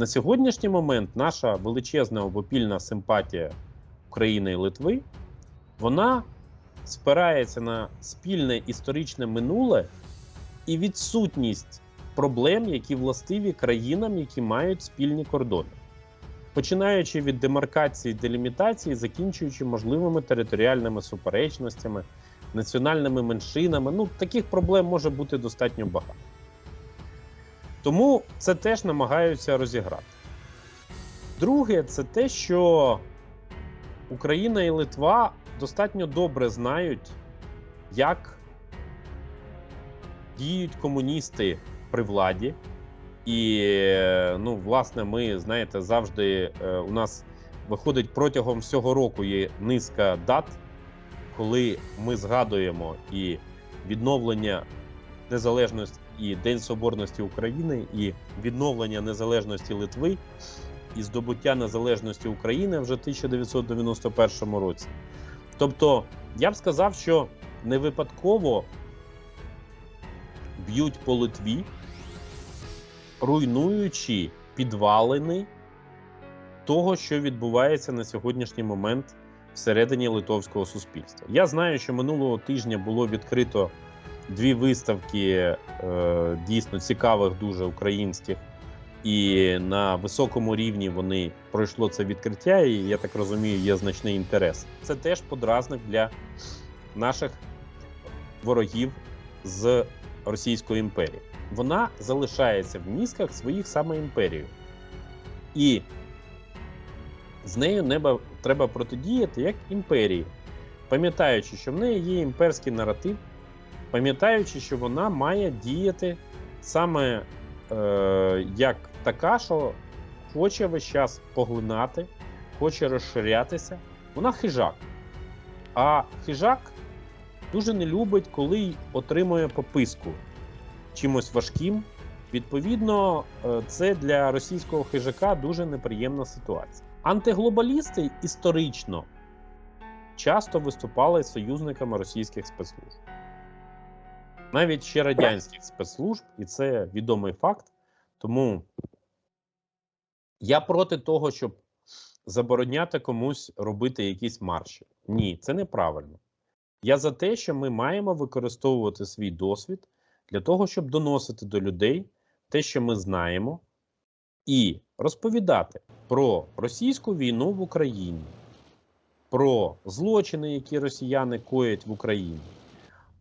На сьогоднішній момент наша величезна обопільна симпатія України і Литви, вона спирається на спільне історичне минуле і відсутність проблем, які властиві країнам, які мають спільні кордони. Починаючи від демаркації, делімітації, закінчуючи можливими територіальними суперечностями, національними меншинами. Ну, таких проблем може бути достатньо багато. Тому це теж намагаються розіграти. Друге, це те, що Україна і Литва достатньо добре знають, як діють комуністи при владі. І, ну, власне, ми знаєте, завжди е, у нас виходить протягом всього року є низка дат, коли ми згадуємо і відновлення незалежності, і День Соборності України, і відновлення незалежності Литви, і здобуття незалежності України вже в 1991 році. Тобто, я б сказав, що не випадково б'ють по Литві, руйнуючи підвалини того, що відбувається на сьогоднішній момент всередині литовського суспільства. Я знаю, що минулого тижня було відкрито дві виставки е, дійсно цікавих, дуже українських, і на високому рівні вони пройшло це відкриття, і я так розумію, є значний інтерес. Це теж подразник для наших ворогів з Російської імперії. Вона залишається в мізках своїх саме імперію. І з нею неба треба протидіяти як імперії, пам'ятаючи, що в неї є імперський наратив, пам'ятаючи, що вона має діяти саме е, як така, що хоче весь час поглинати, хоче розширятися. Вона хижак. А хижак дуже не любить, коли отримує пописку чимось важким. Відповідно, е, це для російського хижака дуже неприємна ситуація. Антиглобалісти історично часто виступали союзниками російських спецслужб. Навіть ще радянських спецслужб, і це відомий факт. Тому я проти того, щоб забороняти комусь робити якісь марші. Ні, це неправильно. Я за те, що ми маємо використовувати свій досвід для того, щоб доносити до людей те, що ми знаємо, і розповідати про російську війну в Україні, про злочини, які росіяни коять в Україні.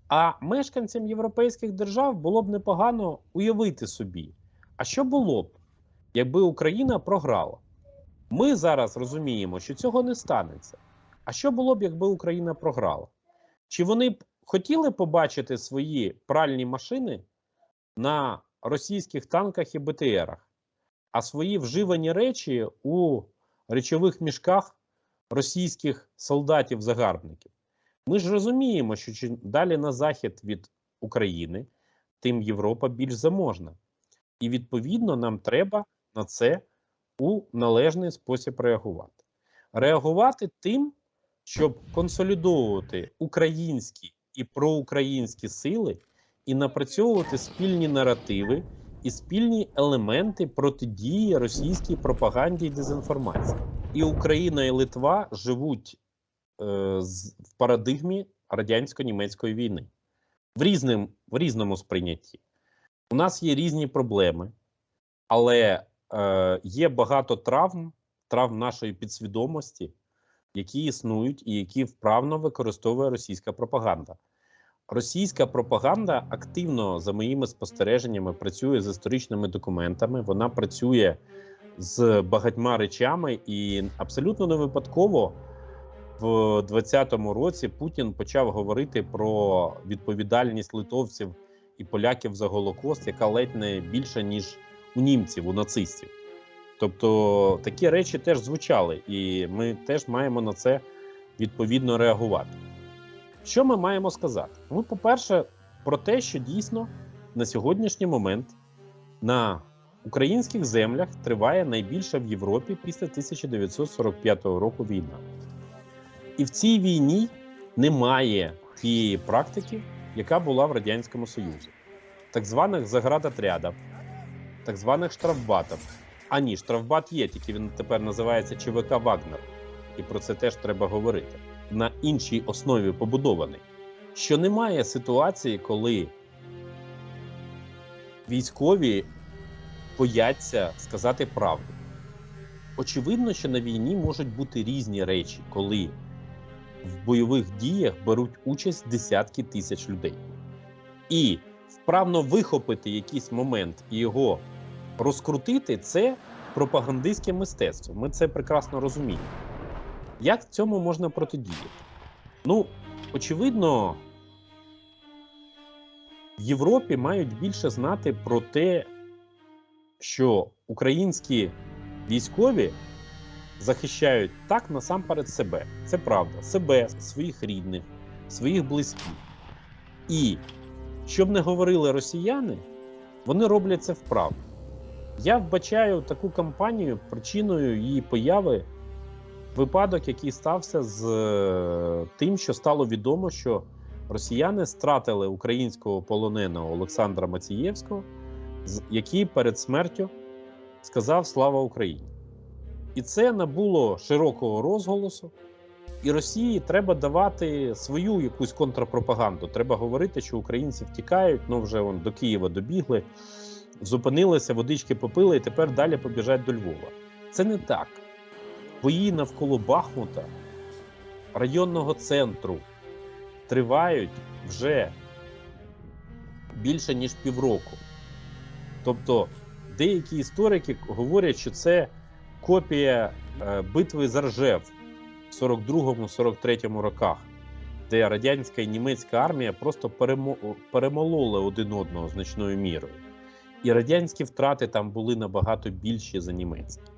А мешканцям європейських держав було б непогано уявити собі, а що було б, якби Україна програла. Ми зараз розуміємо, що цього не станеться. А що було б, якби Україна програла? Чи вони б хотіли побачити свої пральні машини на російських танках і БТРах, а свої вживані речі у речових мішках російських солдатів-загарбників? Ми ж розуміємо, що чим далі на захід від України, тим Європа більш заможна. І відповідно нам треба на це у належний спосіб реагувати. Реагувати тим, щоб консолідовувати українські і проукраїнські сили і напрацьовувати спільні наративи і спільні елементи протидії російській пропаганді і дезінформації. І Україна і Литва живуть в парадигмі радянсько-німецької війни в, різним, в різному сприйнятті. У нас є різні проблеми, але е, є багато травм, травм нашої підсвідомості, які існують і які вправно використовує російська пропаганда. Російська пропаганда активно, за моїми спостереженнями, працює з історичними документами. Вона працює з багатьма речами, і абсолютно не випадково в 2020 році Путін почав говорити про відповідальність литовців і поляків за Голокост, яка ледь не більша ніж у німців, у нацистів. Тобто такі речі теж звучали, і ми теж маємо на це відповідно реагувати. Що ми маємо сказати? Ну, по-перше, про те, що дійсно на сьогоднішній момент на українських землях триває найбільша в Європі після 1945 року війна. І в цій війні немає тієї практики, яка була в Радянському Союзі, так званих заградотрядів, так званих штрафбатів, А ні, штрафбат є, тільки він тепер називається ЧВК Вагнер. І про це теж треба говорити. На іншій основі побудований. Що немає ситуації, коли військові бояться сказати правду. Очевидно, що на війні можуть бути різні речі, коли в бойових діях беруть участь десятки тисяч людей. І вправно вихопити якийсь момент і його розкрутити це пропагандистське мистецтво. Ми це прекрасно розуміємо. Як цьому можна протидіяти? Ну, очевидно, в Європі мають більше знати про те, що українські військові захищають так насамперед себе. Це правда, себе, своїх рідних, своїх близьких. І щоб не говорили росіяни, вони роблять це вправо. Я вбачаю таку кампанію причиною її появи випадок, який стався з е, тим, що стало відомо, що росіяни стратили українського полоненого Олександра Мацієвського, який перед смертю сказав Слава Україні. І це набуло широкого розголосу. І Росії треба давати свою якусь контрпропаганду. Треба говорити, що українці втікають, ну вже вон до Києва добігли, зупинилися, водички попили, і тепер далі побіжать до Львова. Це не так. Бої навколо Бахмута, районного центру тривають вже більше ніж півроку. Тобто, деякі історики говорять, що це копія е, битви за Ржев в 42-43 роках, де радянська і німецька армія просто перемо- перемололи один одного значною мірою. І радянські втрати там були набагато більші за німецькі.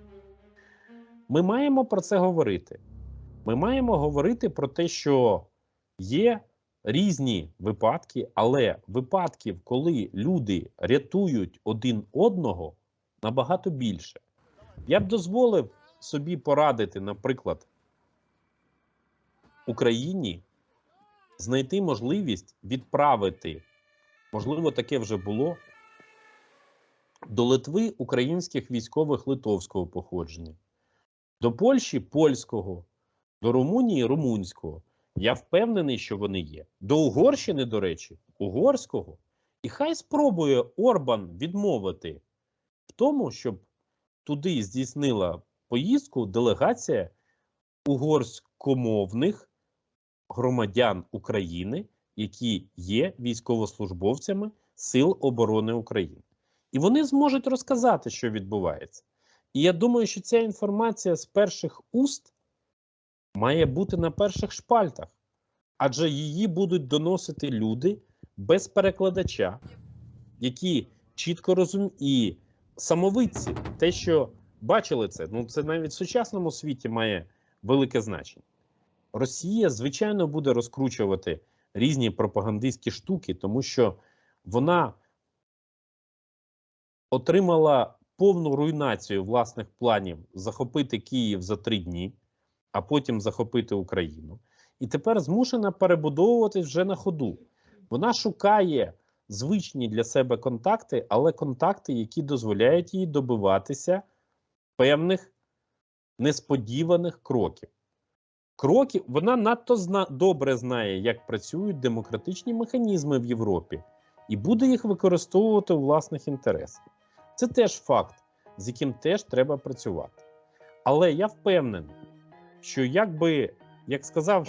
Ми маємо про це говорити. Ми маємо говорити про те, що є різні випадки, але випадків, коли люди рятують один одного, набагато більше. Я б дозволив собі порадити, наприклад, Україні знайти можливість відправити, можливо, таке вже було, до Литви українських військових литовського походження, до Польщі польського, до Румунії румунського. Я впевнений, що вони є. До Угорщини, до речі, угорського. І хай спробує Орбан відмовити в тому, щоб туди здійснила поїздку делегація угорськомовних громадян України, які є військовослужбовцями Сил оборони України. І вони зможуть розказати, що відбувається. І я думаю, що ця інформація з перших уст має бути на перших шпальтах, адже її будуть доносити люди без перекладача, які чітко розуміють самовидці, те, що бачили це, ну це навіть в сучасному світі має велике значення. Росія, звичайно, буде розкручувати різні пропагандистські штуки, тому що вона отримала повну руйнацію власних планів захопити Київ за три дні, а потім захопити Україну. І тепер змушена перебудовуватись вже на ходу. Вона шукає звичні для себе контакти, але контакти, які дозволяють їй добиватися певних несподіваних кроків. Кроків вона надто зна добре знає, як працюють демократичні механізми в Європі, і буде їх використовувати у власних інтересах. Це теж факт, з яким теж треба працювати. Але я впевнений, що якби, як сказав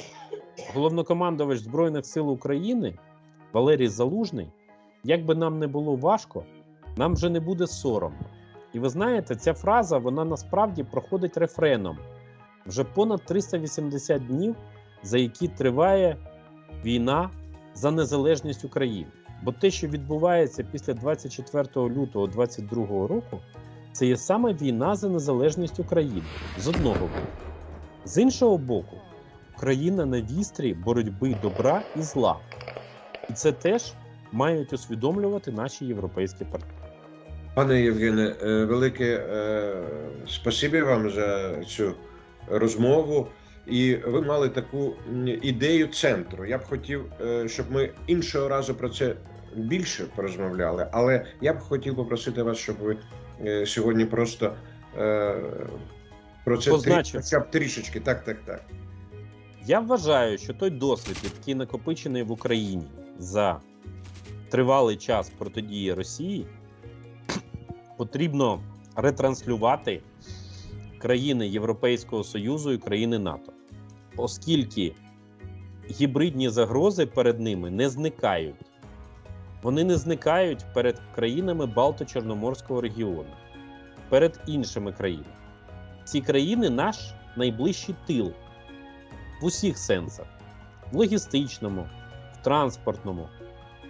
головнокомандувач Збройних сил України Валерій Залужний, як би нам не було важко, нам вже не буде соромно. І ви знаєте, ця фраза вона насправді проходить рефреном вже понад 380 днів, за які триває війна за незалежність України. Бо те, що відбувається після 24 лютого 2022 року, це є саме війна за незалежність України з одного боку. З іншого боку, Україна на вістрі боротьби добра і зла. І це теж мають усвідомлювати наші європейські партнери. Пане Євгене, е, велике е, спасибі вам за цю розмову. І ви мали таку ідею центру. Я б хотів, е, щоб ми іншого разу про це більше порозмовляли, але я б хотів попросити вас, щоб ви сьогодні просто про це хоча б трішечки. Так, так, так. Я вважаю, що той досвід, який накопичений в Україні за тривалий час протидії Росії, потрібно ретранслювати країни Європейського Союзу і країни НАТО, оскільки гібридні загрози перед ними не зникають. Вони не зникають перед країнами Балто-Чорноморського регіону, перед іншими країнами. Ці країни наш найближчий тил в усіх сенсах: в логістичному, в транспортному,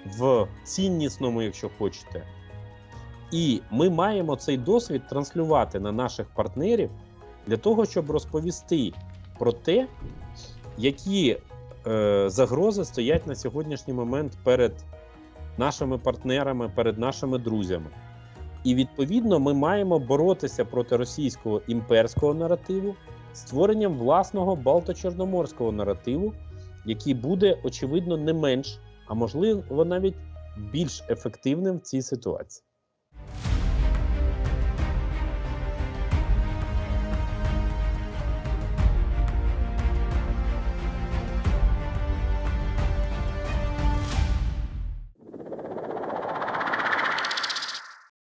в ціннісному, якщо хочете. І ми маємо цей досвід транслювати на наших партнерів для того, щоб розповісти про те, які е, загрози стоять на сьогоднішній момент перед нашими партнерами, перед нашими друзями. І відповідно ми маємо боротися проти російського імперського наративу створенням власного Балто-Чорноморського наративу, який буде, очевидно, не менш, а можливо, навіть більш ефективним в цій ситуації.